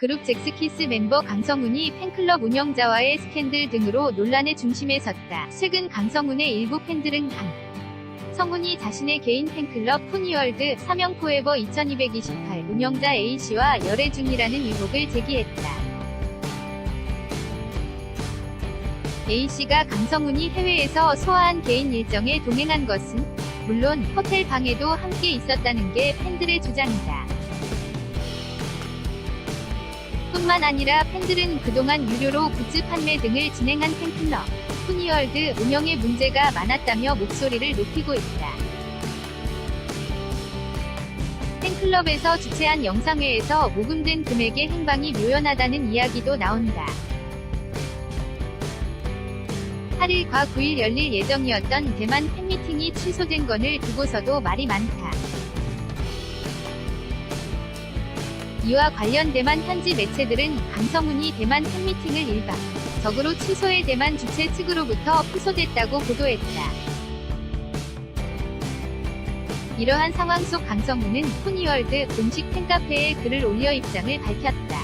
그룹 잭스키스 멤버 강성훈이 팬클럽 운영자와의 스캔들 등으로 논란의 중심에 섰다. 최근 강성훈의 일부 팬들은 강 성훈이 자신의 개인 팬클럽 푸니월드 사명 포에버 2228 운영자 A씨와 열애 중이라는 의혹을 제기했다. A씨가 강성훈이 해외에서 소화한 개인 일정에 동행한 것은 물론 호텔 방에도 함께 있었다는 게 팬들의 주장이다. 뿐만 아니라 팬들은 그동안 유료로 굿즈 판매 등을 진행한 팬클럽 푸니월드 운영에 문제가 많았다며 목소리를 높이고 있다. 팬클럽에서 주최한 영상회에서 모금된 금액의 행방이 묘연하다는 이야기도 나온다. 8일과 9일 열릴 예정이었던 대만 팬미팅이 취소된 건을 두고서도 말이 많다. 이와 관련 대만 현지 매체들은 강성훈이 대만 팬미팅을 일박 적으로 취소해 대만 주최 측으로부터 취소됐다고 보도했다. 이러한 상황 속 강성훈은 푸니월드 공식 팬카페에 글을 올려 입장을 밝혔다.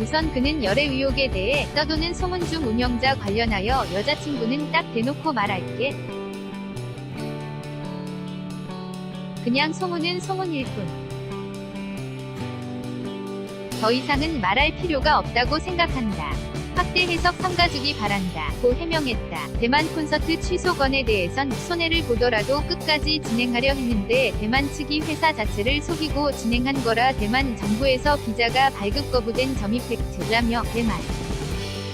우선 그는 열애 의혹에 대해 떠도는 소문 중 운영자 관련하여 여자친구는 딱 대놓고 말할게. 그냥 소문은 소문일 뿐. 더 이상은 말할 필요가 없다고 생각한다. 확대 해석 삼가주기 바란다. 고 해명했다. 대만 콘서트 취소 건에 대해선 손해를 보더라도 끝까지 진행하려 했는데 대만 측이 회사 자체를 속이고 진행한 거라 대만 정부에서 비자가 발급 거부된 점이 팩트라며 대만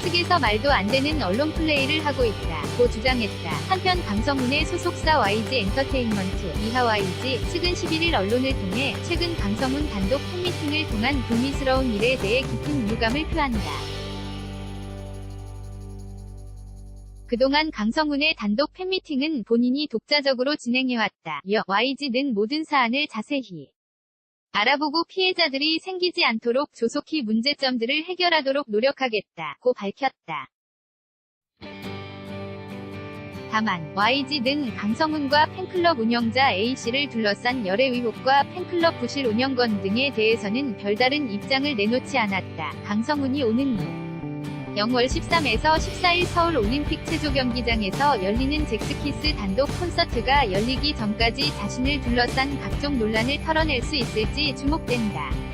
측에서 말도 안 되는 언론 플레이를 하고 있다. 고 주장했다. 한편 강성훈의 소속사 YG 엔터테인먼트 이하 YG 측은 11일 언론을 통해 최근 강성훈 단독 팬미팅을 통한 불미스러운 일에 대해 깊은 유감을 표한다. 그동안 강성훈의 단독 팬미팅은 본인이 독자적으로 진행해왔다. 여 YG는 모든 사안을 자세히 알아보고 피해자들이 생기지 않도록 조속히 문제점들을 해결하도록 노력하겠다. 고 밝혔다. 다만 YG는 강성훈과 팬클럽 운영자 A씨를 둘러싼 열애 의혹과 팬클럽 부실 운영권 등에 대해서는 별다른 입장을 내놓지 않았다. 강성훈이 오는 0월 13에서 14일 서울 올림픽 체조 경기장에서 열리는 잭스키스 단독 콘서트가 열리기 전까지 자신을 둘러싼 각종 논란을 털어낼 수 있을지 주목된다.